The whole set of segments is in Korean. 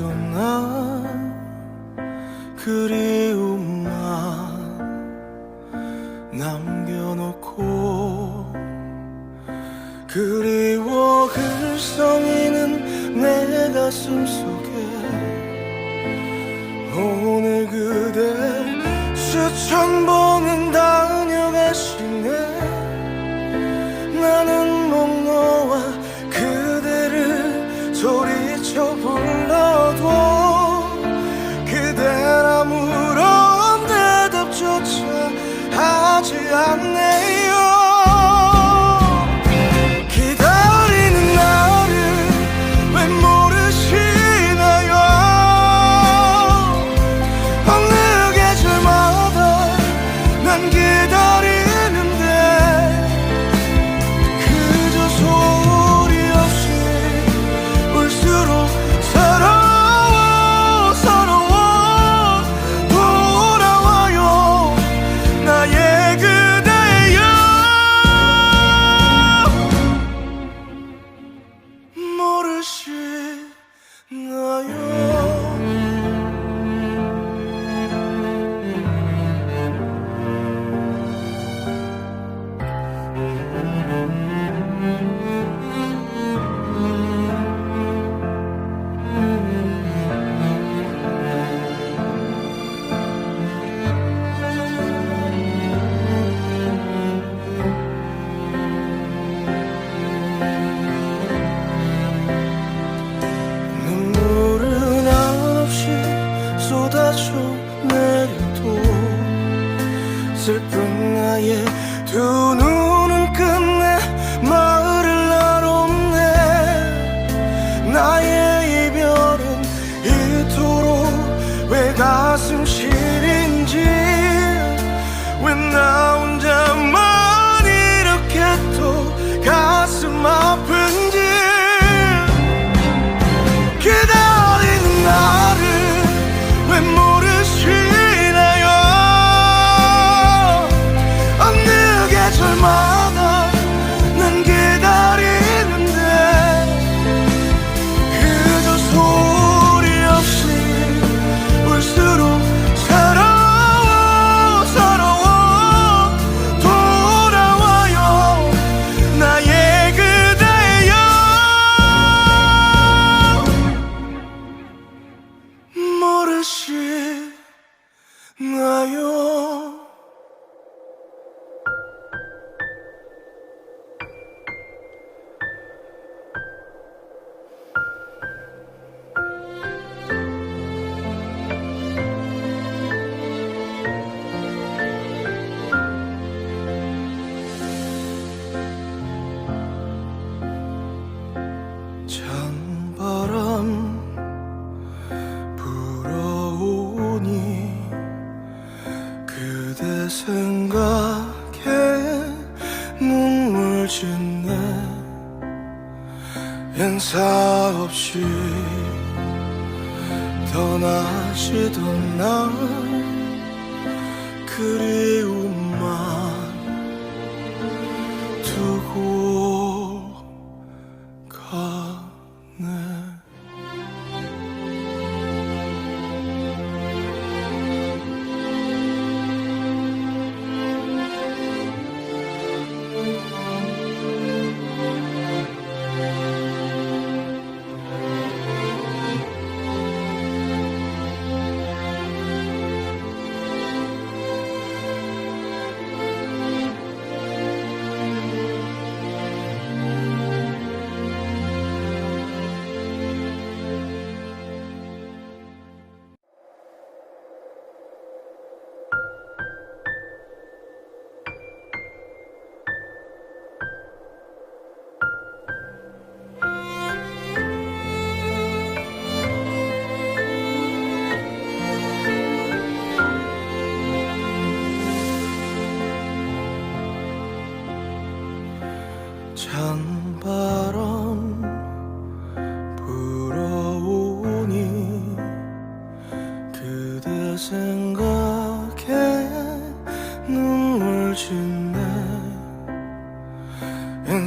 떠난 그리움만 남겨놓고 그리워 글썽이는 내 가슴 속에 오늘 그대 수천 번 눈물은 한없이 쏟아져 내려도 슬픔 나의 두 생각에 눈물 짓네. 인사 없이 떠나시던 날 그리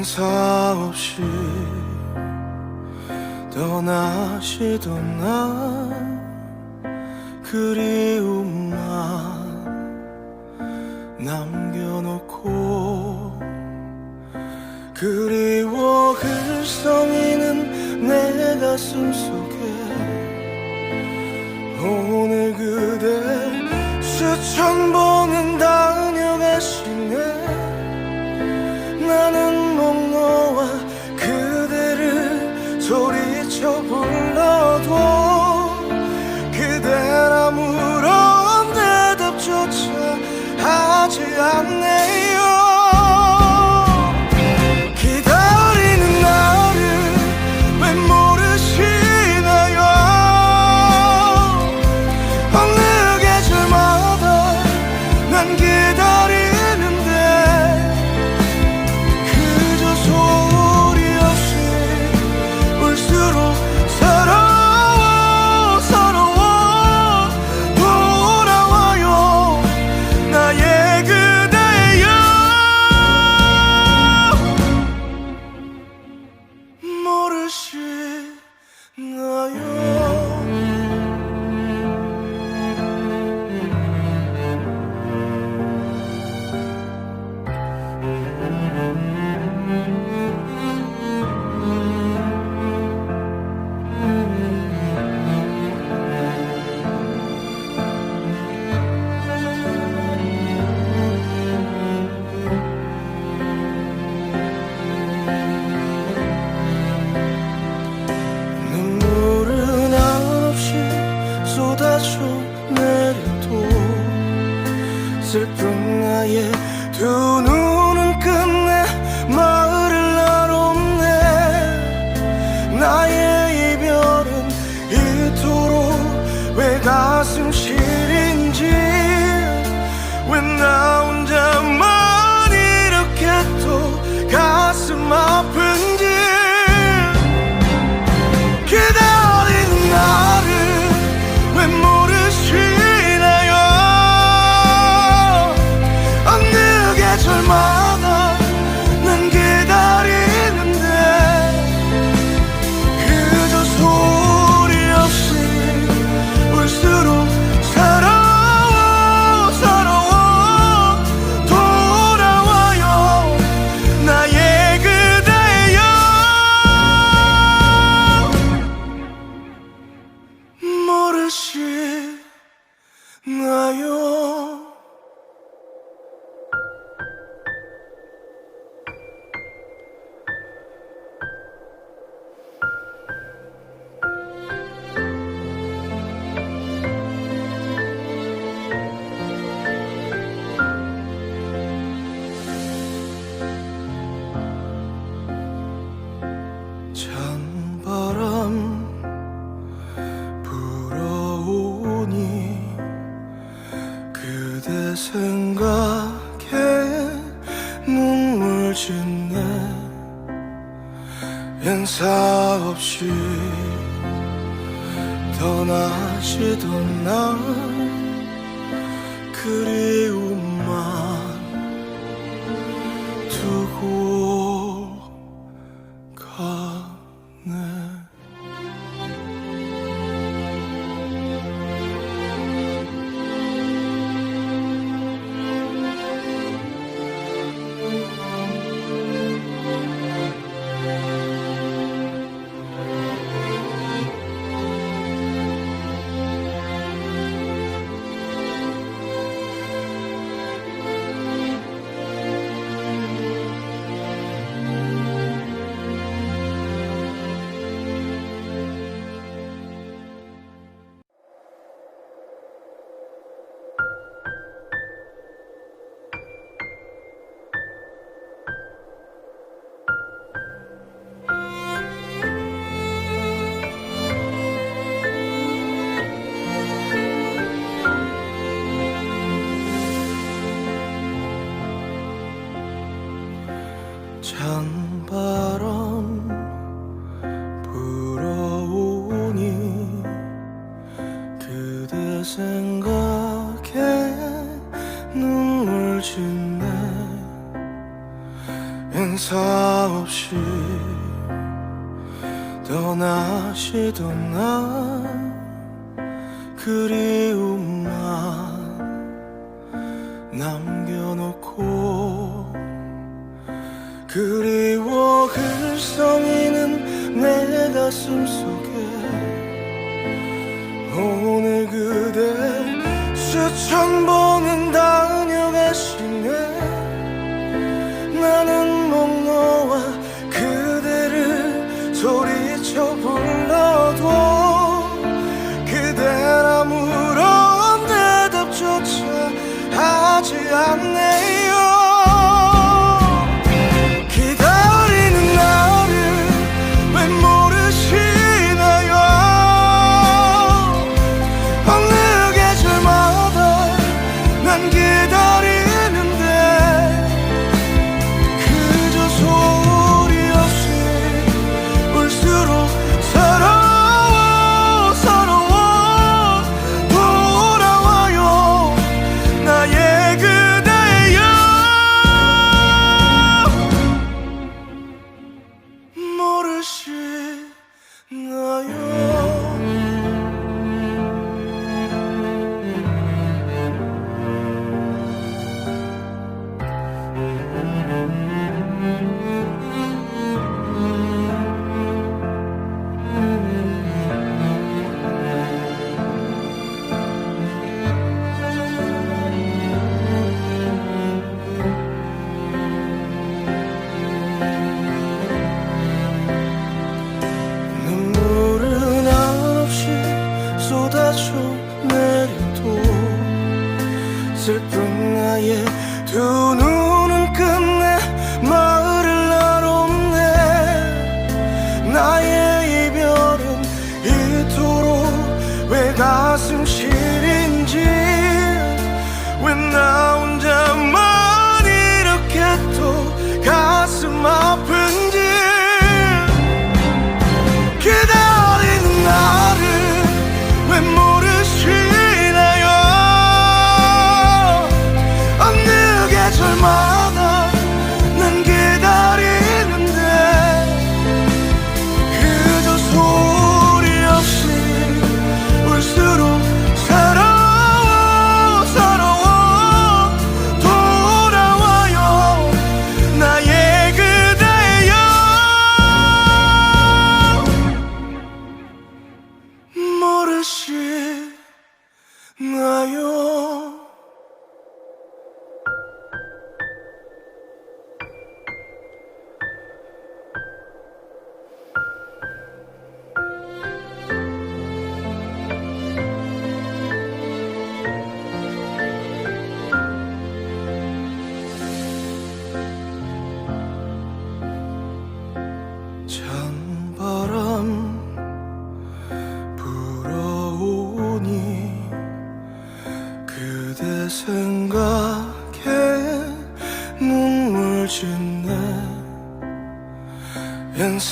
인사 없이 떠나시던 날 그리움만 남겨놓고 그리워 글썽이는 내 가슴 속에 오늘 그대 수천 번 가사 없이 떠나시던 날 그리 인사 없이 떠나시던 날 그리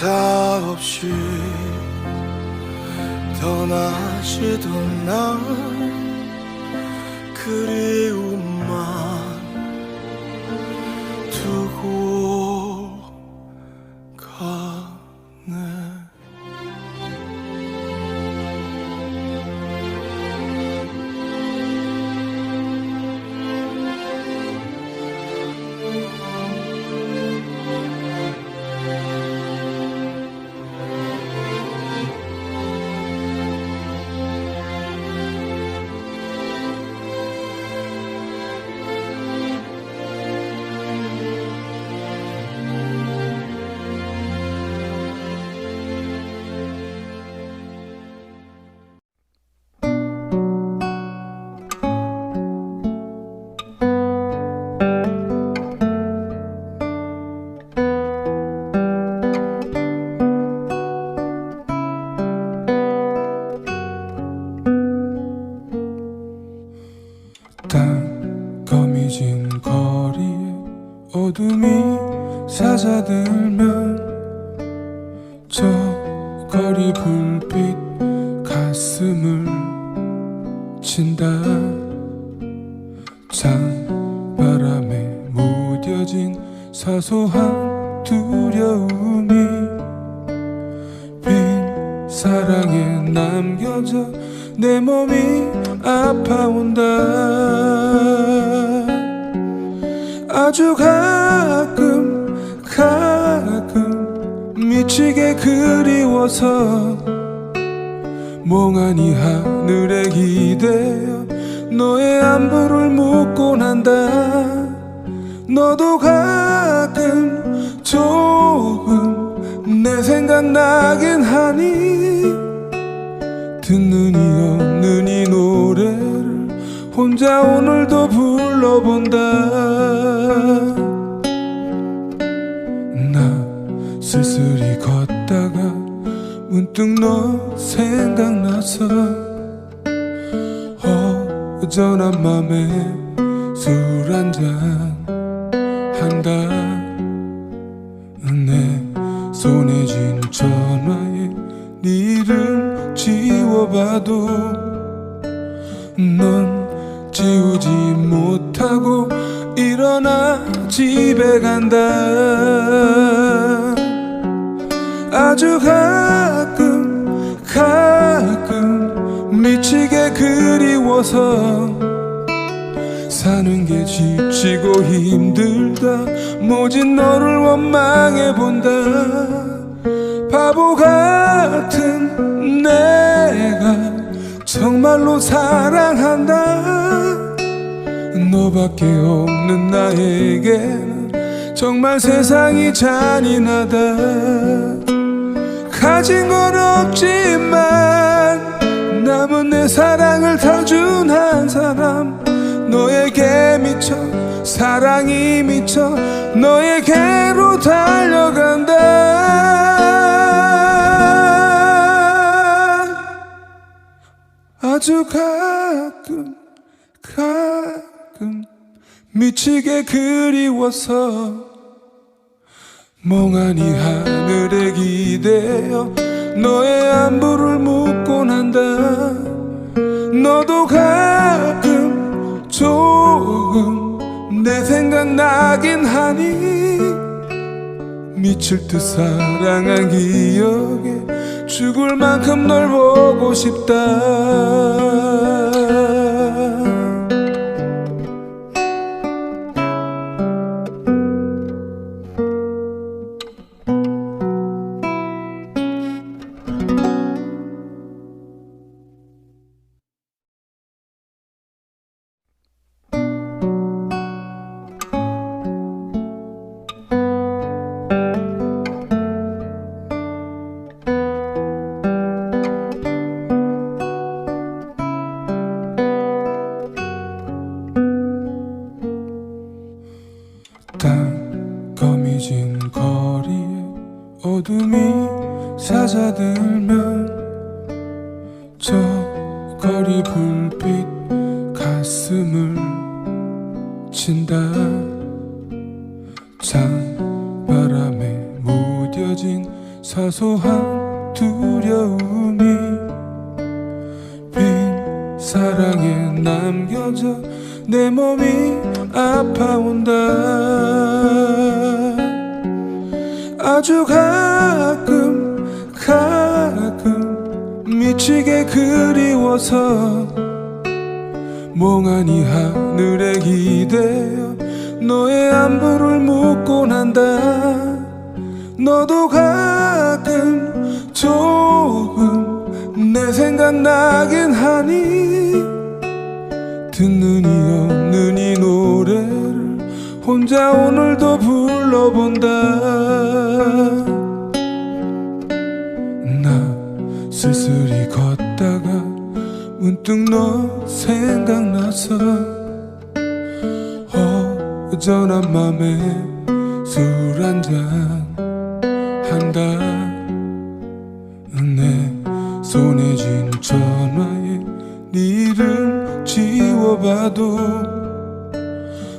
가사 없이 떠나시던 날 어둠이 찾아들면 너의 안부를 묻고 난다. 너도 가끔 조금 내 생각나긴 하니 듣는 이 없는 이 노래를 혼자 오늘도 불러본다. 나 쓸쓸히 걷다가 문득 너 생각나서 허전한 맘에 술 한잔 한다. 내 손에 쥔 전화에 네 이름 지워봐도 넌 지우지 못하고 일어나 집에 간다. 아주 가끔 미치게 그리워서 사는 게 지치고 힘들다. 모진 너를 원망해 본다. 바보 같은 내가 정말로 사랑한다. 너밖에 없는 나에게는 정말 세상이 잔인하다. 가진 건 없지만 남은 내 사랑을 다 준 한 사람. 너에게 미쳐 사랑이 미쳐 너에게로 달려간다. 아주 가끔 가끔 미치게 그리워서 멍하니 하늘에 기대어 너의 안부를 묻고 난다. 너도 가끔 조금 내 생각 나긴 하니 미칠 듯 사랑한 기억에 죽을 만큼 널 보고 싶다 사랑에 남겨져 내 몸이 아파온다. 아주 가끔 가끔 미치게 그리워서 멍하니 하늘에 기대어 너의 안부를 묻고 난다. 너도 가끔 조금 내 생각나긴 하니 듣는 이 없는 이 노래를 혼자 오늘도 불러본다. 나 쓸쓸히 걷다가 문득 너 생각나서 허전한 맘에 술 한잔 한다 바라봐도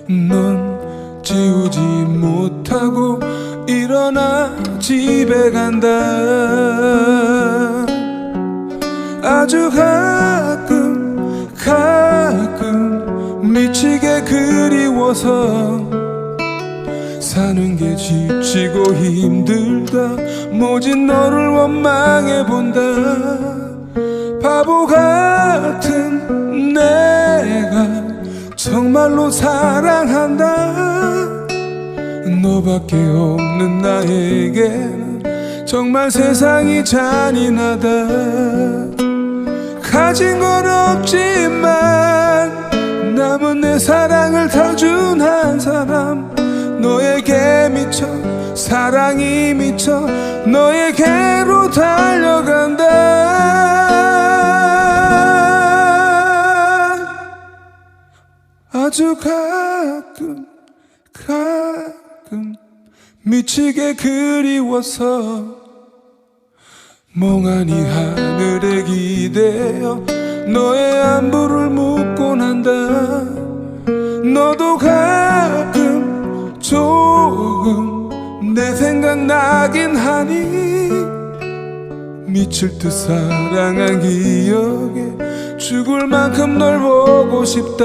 넌 지우지 못하고 일어나 집에 간다. 아주 가끔 가끔 미치게 그리워서 사는 게 지치고 힘들다. 모진 너를 원망해 본다. 바보 같은 내가 정말로 사랑한다. 너밖에 없는 나에게는 정말 세상이 잔인하다. 가진 건 없지만 남은 내 사랑을 다준한 사람. 너에게 미쳐 사랑이 미쳐 너에게로 달려간다 아주 가끔 가끔 미치게 그리워서 멍하니 하늘에 기대어 너의 안부를 묻고 난다. 너도 가끔 조금 내 생각 나긴 하니 미칠 듯 사랑한 기억에 죽을 만큼 널 보고 싶다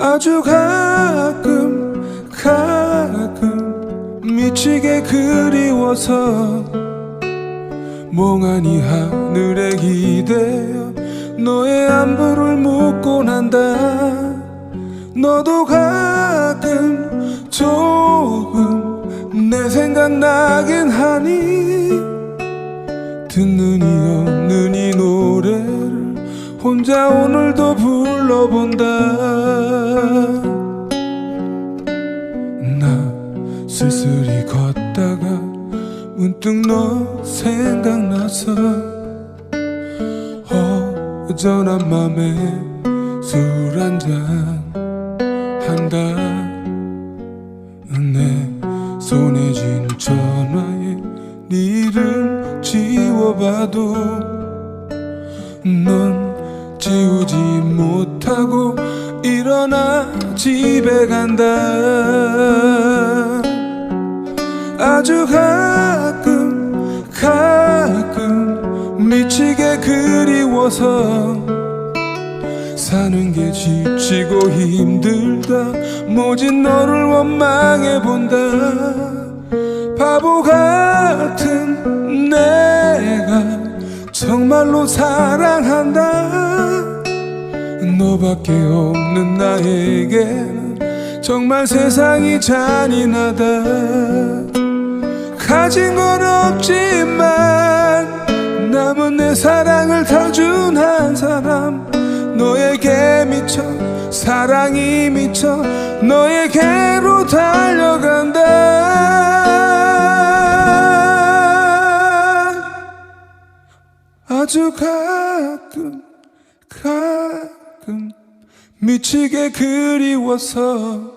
아주 가끔 가끔 미치게 그리워서 멍하니 하늘에 기대어 너의 안부를 묻고 난다. 너도 가끔 조금 내 생각 나긴 하니 듣는 이 없는 이 노래를 혼자 오늘도 불러본다 나 쓸쓸히 걷다가 문득 너 생각나서 허전한 맘에 술 한잔 한다. 내 손에 쥔 전화에 네 이름 지워봐도 넌 지우지 못하고 일어나 집에 간다. 아주 가끔 가끔 미치게 그리워서 사는 게 지치고 힘들다. 모진 너를 원망해 본다. 바보 같은 내가 정말로 사랑한다 너밖에 없는 나에게는 정말 세상이 잔인하다. 가진 건 없지만 남은 내 사랑을 다준 한 사람. 너에게 미쳐 사랑이 미쳐 너에게로 달려간다. 아주 가끔 가 끔 미치게 그리워서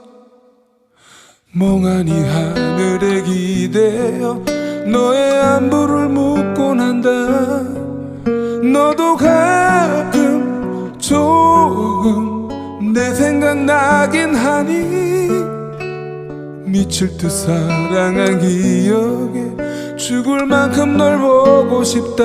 멍하니 하늘에 기대어 너의 안부를 묻고 난다. 너도 가끔 조금 내 생각 나긴 하니 미칠 듯 사랑한 기억에 죽을 만큼 널 보고 싶다